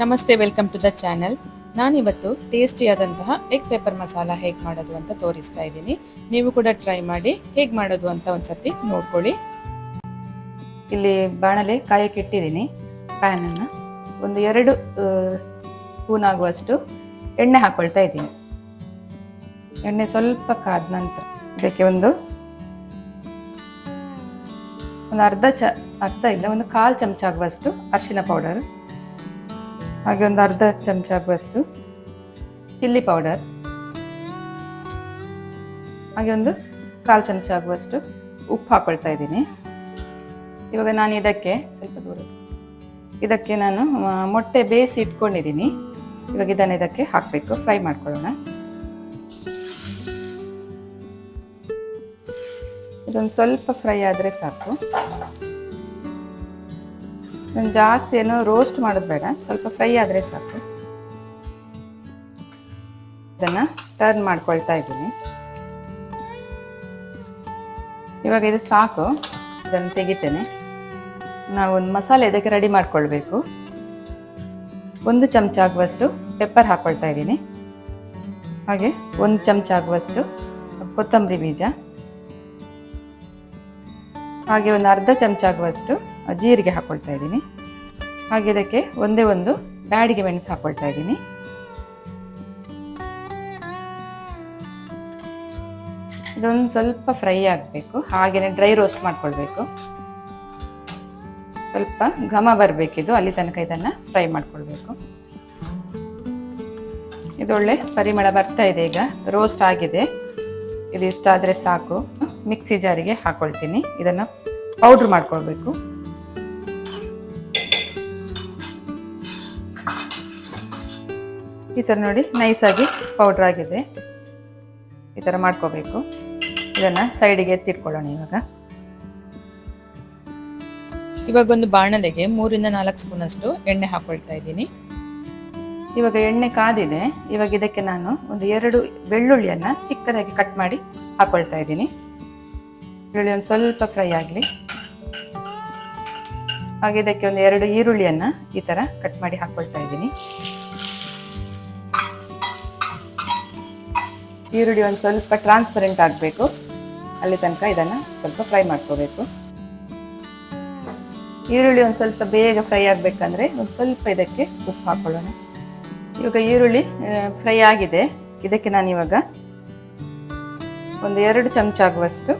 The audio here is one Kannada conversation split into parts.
ನಮಸ್ತೆ, ವೆಲ್ಕಮ್ ಟು ದ ಚಾನೆಲ್. ನಾನಿವತ್ತು ಟೇಸ್ಟಿಯಾದಂತಹ ಎಗ್ ಪೇಪರ್ ಮಸಾಲ ಹೇಗೆ ಮಾಡೋದು ಅಂತ ತೋರಿಸ್ತಾ ಇದ್ದೀನಿ. ನೀವು ಕೂಡ ಟ್ರೈ ಮಾಡಿ ಹೇಗೆ ಮಾಡೋದು ಅಂತ ಒಂದ್ಸತಿ ನೋಡ್ಕೊಳ್ಳಿ. ಇಲ್ಲಿ ಬಾಣಲೆ ಕಾಯಕ್ಕೆ ಇಟ್ಟಿದ್ದೀನಿ. ಪ್ಯಾನನ್ನು ಒಂದು ಎರಡು ಸ್ಪೂನ್ ಆಗುವಷ್ಟು ಎಣ್ಣೆ ಹಾಕ್ಕೊಳ್ತಾ ಇದ್ದೀನಿ. ಎಣ್ಣೆ ಸ್ವಲ್ಪ ಕಾದ ನಂತರ ಇದಕ್ಕೆ ಒಂದು ಒಂದು ಅರ್ಧ ಚ, ಅರ್ಧ ಇಲ್ಲ, ಒಂದು ಕಾಲು ಚಮಚ ಆಗುವಷ್ಟು ಅರಿಶಿನ ಪೌಡರ್. ಹಾಗೆ ಒಂದು ಅರ್ಧ ಚಮಚ ಆಗುವಷ್ಟು ಚಿಲ್ಲಿ ಪೌಡರ್, ಹಾಗೆ ಒಂದು ಕಾಲು ಚಮಚ ಆಗುವಷ್ಟು ಉಪ್ಪು ಹಾಕೊಳ್ತಾ ಇದ್ದೀನಿ. ಇವಾಗ ನಾನು ಇದಕ್ಕೆ ಸ್ವಲ್ಪ ದೂರ ಇದಕ್ಕೆ ನಾನು ಮೊಟ್ಟೆ ಬೇಯಿಸಿ ಇಟ್ಕೊಂಡಿದ್ದೀನಿ. ಇವಾಗ ಇದನ್ನು ಇದಕ್ಕೆ ಹಾಕಬೇಕು, ಫ್ರೈ ಮಾಡ್ಕೊಳ್ಳೋಣ. ಇದೊಂದು ಸ್ವಲ್ಪ ಫ್ರೈ ಆದರೆ ಸಾಕು. ಇದನ್ನು ಜಾಸ್ತಿ ಏನು ರೋಸ್ಟ್ ಮಾಡೋದು ಬೇಡ. ಸ್ವಲ್ಪ ಫ್ರೈ ಆದರೆ ಸಾಕು. ಇದನ್ನು ಟರ್ನ್ ಮಾಡ್ಕೊಳ್ತಾ ಇದ್ದೀನಿ. ಇವಾಗ ಇದು ಸಾಕು. ಇದನ್ನು ತೆಗಿತೇನೆ. ನಾವು ಒಂದು ಮಸಾಲೆ ಇದಕ್ಕೆ ರೆಡಿ ಮಾಡ್ಕೊಳ್ಬೇಕು. ಒಂದು ಚಮಚ ಆಗುವಷ್ಟು ಪೆಪ್ಪರ್ ಹಾಕ್ಕೊಳ್ತಾ ಇದ್ದೀನಿ. ಹಾಗೆ ಒಂದು ಚಮಚ ಆಗುವಷ್ಟು ಕೊತ್ತಂಬರಿ ಬೀಜ. ಹಾಗೆ ಒಂದು ಅರ್ಧ ಚಮಚ ಆಗುವಷ್ಟು ಜೀರಿಗೆ ಹಾಕ್ಕೊಳ್ತಾ ಇದ್ದೀನಿ. ಹಾಗೆ ಇದಕ್ಕೆ ಒಂದೇ ಒಂದು ಬ್ಯಾಡಿಗೆ ಮೆಣಸು ಹಾಕ್ಕೊಳ್ತಾ ಇದ್ದೀನಿ. ಇದೊಂದು ಸ್ವಲ್ಪ ಫ್ರೈ ಆಗಬೇಕು. ಹಾಗೆಯೇ ಡ್ರೈ ರೋಸ್ಟ್ ಮಾಡ್ಕೊಳ್ಬೇಕು. ಸ್ವಲ್ಪ ಘಮ ಬರಬೇಕಿದು ಅಲ್ಲಿ ತನಕ ಇದನ್ನು ಫ್ರೈ ಮಾಡ್ಕೊಳ್ಬೇಕು. ಇದೊಳ್ಳೆ ಪರಿಮಳ ಬರ್ತಾ ಇದೆ ಈಗ, ರೋಸ್ಟ್ ಆಗಿದೆ. ಇದು ಇಷ್ಟ ಆದರೆ ಸಾಕು. ಮಿಕ್ಸಿ ಜಾರಿಗೆ ಹಾಕ್ಕೊಳ್ತೀನಿ ಇದನ್ನು ಪೌಡ್ರ್ ಮಾಡ್ಕೊಳ್ಬೇಕು. ಈ ಥರ ನೋಡಿ ನೈಸಾಗಿ ಪೌಡ್ರ್ ಆಗಿದೆ. ಈ ಥರ ಮಾಡ್ಕೋಬೇಕು. ಇದನ್ನು ಸೈಡಿಗೆ ಎತ್ತಿಟ್ಕೊಳ್ಳೋಣ ಇವಾಗ. ಇವಾಗ ಒಂದು ಬಾಣಲೆಗೆ ಮೂರಿಂದ ನಾಲ್ಕು ಸ್ಪೂನ್ ಅಷ್ಟು ಎಣ್ಣೆ ಹಾಕೊಳ್ತಾ ಇದ್ದೀನಿ. ಇವಾಗ ಎಣ್ಣೆ ಕಾದಿದೆ. ಇವಾಗ ಇದಕ್ಕೆ ನಾನು ಒಂದು ಎರಡು ಬೆಳ್ಳುಳ್ಳಿಯನ್ನು ಚಿಕ್ಕದಾಗಿ ಕಟ್ ಮಾಡಿ ಹಾಕೊಳ್ತಾ ಇದ್ದೀನಿ. ಬೆಳ್ಳುಳ್ಳಿ ಒಂದು ಸ್ವಲ್ಪ ಫ್ರೈ ಆಗಲಿ. ಹಾಗೆ ಇದಕ್ಕೆ ಒಂದು ಎರಡು ಈರುಳ್ಳಿಯನ್ನು ಈ ಥರ ಕಟ್ ಮಾಡಿ ಹಾಕ್ಕೊಳ್ತಾ ಇದ್ದೀನಿ. ಈರುಳ್ಳಿ ಒಂದು ಸ್ವಲ್ಪ ಟ್ರಾನ್ಸ್ಪರೆಂಟ್ ಆಗಬೇಕು. ಅಲ್ಲಿ ತನಕ ಇದನ್ನು ಸ್ವಲ್ಪ ಫ್ರೈ ಮಾಡ್ಕೋಬೇಕು. ಈರುಳ್ಳಿ ಒಂದು ಸ್ವಲ್ಪ ಬೇಗ ಫ್ರೈ ಆಗಬೇಕಂದ್ರೆ ಒಂದು ಸ್ವಲ್ಪ ಇದಕ್ಕೆ ಉಪ್ಪು ಹಾಕೊಳ್ಳೋಣ. ಇವಾಗ ಈರುಳ್ಳಿ ಫ್ರೈ ಆಗಿದೆ. ಇದಕ್ಕೆ ನಾನು ಇವಾಗ ಒಂದು ಎರಡು ಚಮಚ ಆಗುವಷ್ಟು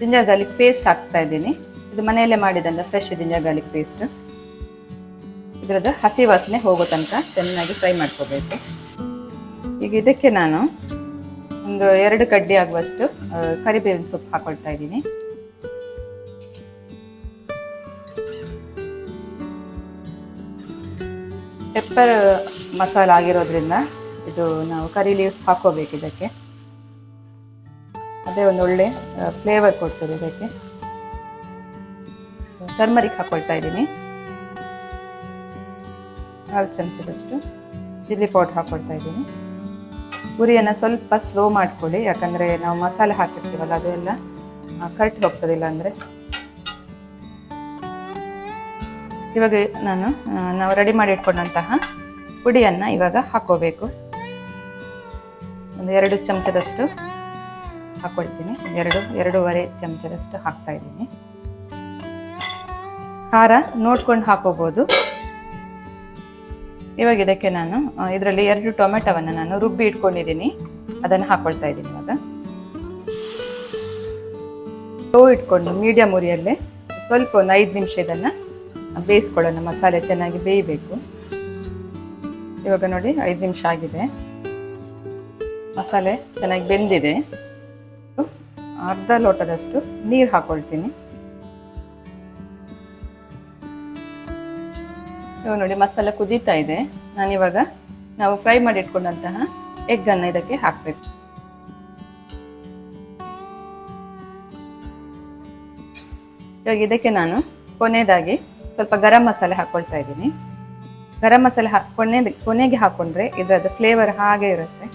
ಜಿಂಜರ್ ಗಾರ್ಲಿಕ್ ಪೇಸ್ಟ್ ಹಾಕ್ತಾ ಇದ್ದೀನಿ. ಇದು ಮನೆಯಲ್ಲೇ ಮಾಡಿದಂಥ ಫ್ರೆಶ್ ಜಿಂಜರ್ ಗಾರ್ಲಿಕ್ ಪೇಸ್ಟ್ ಇದರದ್ದು ಹಸಿ ವಾಸನೆ ಹೋಗೋ ತನಕ ಚೆನ್ನಾಗಿ ಫ್ರೈ ಮಾಡ್ಕೋಬೇಕು. ಈಗ ಇದಕ್ಕೆ ನಾನು ಒಂದು ಎರಡು ಕಡ್ಡಿ ಆಗುವಷ್ಟು ಕರಿಬೇವಿನ ಸೊಪ್ಪು ಹಾಕೊಳ್ತಾ ಇದ್ದೀನಿ. ಪೆಪ್ಪರ್ ಮಸಾಲ ಆಗಿರೋದ್ರಿಂದ ಇದು ನಾವು ಕರಿ ಲೀವ್ಸ್ ಹಾಕೋಬೇಕು ಇದಕ್ಕೆ. ಅದೇ ಒಂದು ಒಳ್ಳೆ ಫ್ಲೇವರ್ ಕೊಡ್ತದೆ ಇದಕ್ಕೆ. ಟರ್ಮರಿಕ್ ಹಾಕೊಳ್ತಾ ಇದ್ದೀನಿ. ನಾಲ್ಕು ಚಮಚದಷ್ಟು ಚಿಲ್ಲಿ ಪೌಡರ್ ಹಾಕೊಳ್ತಾ ಇದ್ದೀನಿ. ಉರಿಯನ್ನು ಸ್ವಲ್ಪ ಸ್ಲೋ ಮಾಡ್ಕೊಳ್ಳಿ. ಯಾಕಂದರೆ ನಾವು ಮಸಾಲೆ ಹಾಕಿರ್ತೀವಲ್ಲ, ಅದೆಲ್ಲ ಕರೆಕ್ಟ್ ಹೋಗ್ತದಿಲ್ಲ ಅಂದರೆ. ಇವಾಗ ನಾನು ನಾವು ರೆಡಿ ಮಾಡಿ ಇಟ್ಕೊಂಡಂತಹ ಪುಡಿಯನ್ನು ಇವಾಗ ಹಾಕೋಬೇಕು. ಒಂದು ಎರಡು ಚಮಚದಷ್ಟು ಹಾಕೊಳ್ತೀನಿ. ಎರಡು, ಎರಡೂವರೆ ಚಮಚದಷ್ಟು ಹಾಕ್ತಾ ಇದ್ದೀನಿ. ಖಾರ ನೋಡ್ಕೊಂಡು ಹಾಕೋಬೋದು. ಇವಾಗ ಇದಕ್ಕೆ ನಾನು ಇದರಲ್ಲಿ ಎರಡು ಟೊಮೆಟೊವನ್ನು ನಾನು ರುಬ್ಬಿ ಇಟ್ಕೊಂಡಿದ್ದೀನಿ. ಅದನ್ನು ಹಾಕ್ಕೊಳ್ತಾ ಇದ್ದೀನಿ ಇವಾಗ. ಸ್ಲೋ ಇಟ್ಕೊಂಡು ಮೀಡಿಯಮ್ ಉರಿಯಲ್ಲೇ ಸ್ವಲ್ಪ ಒಂದು ಐದು ನಿಮಿಷ ಇದನ್ನು ಬೇಯಿಸ್ಕೊಳ್ಳೋಣ. ಮಸಾಲೆ ಚೆನ್ನಾಗಿ ಬೇಯಬೇಕು. ಇವಾಗ ನೋಡಿ, ಐದು ನಿಮಿಷ ಆಗಿದೆ. ಮಸಾಲೆ ಚೆನ್ನಾಗಿ ಬೆಂದಿದೆ. ಅರ್ಧ ಲೋಟದಷ್ಟು ನೀರು ಹಾಕೊಳ್ತೀನಿ. ಇವಾಗ ನೋಡಿ ಮಸಾಲ ಕುದೀತಾ ಇದೆ. ನಾನಿವಾಗ ನಾವು ಫ್ರೈ ಮಾಡಿ ಇಟ್ಕೊಂಡಂತಹ ಎಗ್ಗನ್ನು ಇದಕ್ಕೆ ಹಾಕಬೇಕು. ಇವಾಗ ಇದಕ್ಕೆ ನಾನು ಕೊನೆಯದಾಗಿ ಸ್ವಲ್ಪ ಗರಂ ಮಸಾಲೆ ಹಾಕ್ಕೊಳ್ತಾ ಇದ್ದೀನಿ. ಗರಂ ಮಸಾಲೆ ಹಾ ಕೊನೆ ಕೊನೆಗೆ ಹಾಕೊಂಡ್ರೆ ಇದರದ್ದು ಫ್ಲೇವರ್ ಹಾಗೆ ಇರುತ್ತೆ.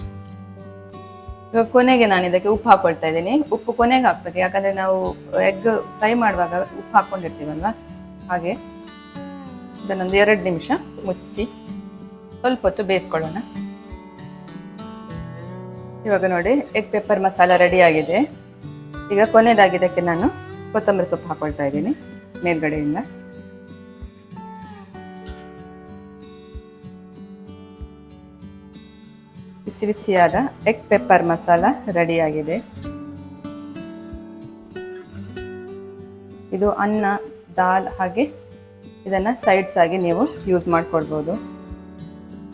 ಇವಾಗ ಕೊನೆಗೆ ನಾನು ಇದಕ್ಕೆ ಉಪ್ಪು ಹಾಕೊಳ್ತಾ ಇದ್ದೀನಿ. ಉಪ್ಪು ಕೊನೆಗೆ ಹಾಕ್ಬೇಕು. ಯಾಕಂದರೆ ನಾವು ಎಗ್ ಫ್ರೈ ಮಾಡುವಾಗ ಉಪ್ಪು ಹಾಕ್ಕೊಂಡಿರ್ತೀವಲ್ವ ಹಾಗೆ ಇದನ್ನೊಂದು ಎರಡು ನಿಮಿಷ ಮುಚ್ಚಿ ಸ್ವಲ್ಪ ಹೊತ್ತು ಬೇಯಿಸ್ಕೊಳ್ಳೋಣ. ಇವಾಗ ನೋಡಿ ಎಗ್ ಪೆಪ್ಪರ್ ಮಸಾಲ ರೆಡಿಯಾಗಿದೆ ಈಗ ಕೊನೆಯದಾಗಿದ್ದಕ್ಕೆ ನಾನು ಕೊತ್ತಂಬರಿ ಸೊಪ್ಪು ಹಾಕೊಳ್ತಾ ಇದ್ದೀನಿ ಮೇಲ್ಗಡೆಯಿಂದ. ಬಿಸಿ ಬಿಸಿಯಾದ ಎಗ್ ಪೆಪ್ಪರ್ ಮಸಾಲ ರೆಡಿಯಾಗಿದೆ ಇದು ಅನ್ನ, ದಾಲ್ ಹಾಗೆ ಇದನ್ನು ಸೈಡ್ಸ್ ಆಗಿ ನೀವು ಯೂಸ್ ಮಾಡ್ಕೊಳ್ಬೋದು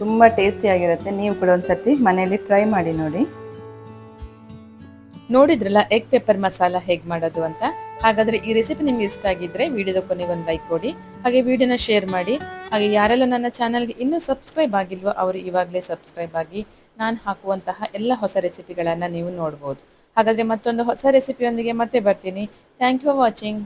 ತುಂಬ ಟೇಸ್ಟಿಯಾಗಿರುತ್ತೆ ನೀವು ಕೂಡ ಒಂದ್ಸತಿ ಮನೆಯಲ್ಲಿ ಟ್ರೈ ಮಾಡಿ ನೋಡಿ. ನೋಡಿದ್ರಲ್ಲ ಎಗ್ ಪೆಪ್ಪರ್ ಮಸಾಲ ಹೇಗೆ ಮಾಡೋದು ಅಂತ? ಹಾಗಾದರೆ ಈ ರೆಸಿಪಿ ನಿಮ್ಗೆ ಇಷ್ಟ ಆಗಿದ್ರೆ ವಿಡಿಯೋದ ಕೊನೆಗೆ ಒಂದು ಲೈಕ್ ಕೊಡಿ. ಹಾಗೆ ವಿಡಿಯೋನ ಶೇರ್ ಮಾಡಿ. ಹಾಗೆ ಯಾರೆಲ್ಲ ನನ್ನ ಚಾನಲ್ಗೆ ಇನ್ನೂ ಸಬ್ಸ್ಕ್ರೈಬ್ ಆಗಿಲ್ವೋ ಅವರು ಇವಾಗಲೇ ಸಬ್ಸ್ಕ್ರೈಬ್ ಆಗಿ ನಾನು ಹಾಕುವಂತಹ ಎಲ್ಲ ಹೊಸ ರೆಸಿಪಿಗಳನ್ನು ನೀವು ನೋಡ್ಬೋದು. ಹಾಗಾದರೆ ಮತ್ತೊಂದು ಹೊಸ ರೆಸಿಪಿಯೊಂದಿಗೆ ಮತ್ತೆ ಬರ್ತೀನಿ. Thank you for watching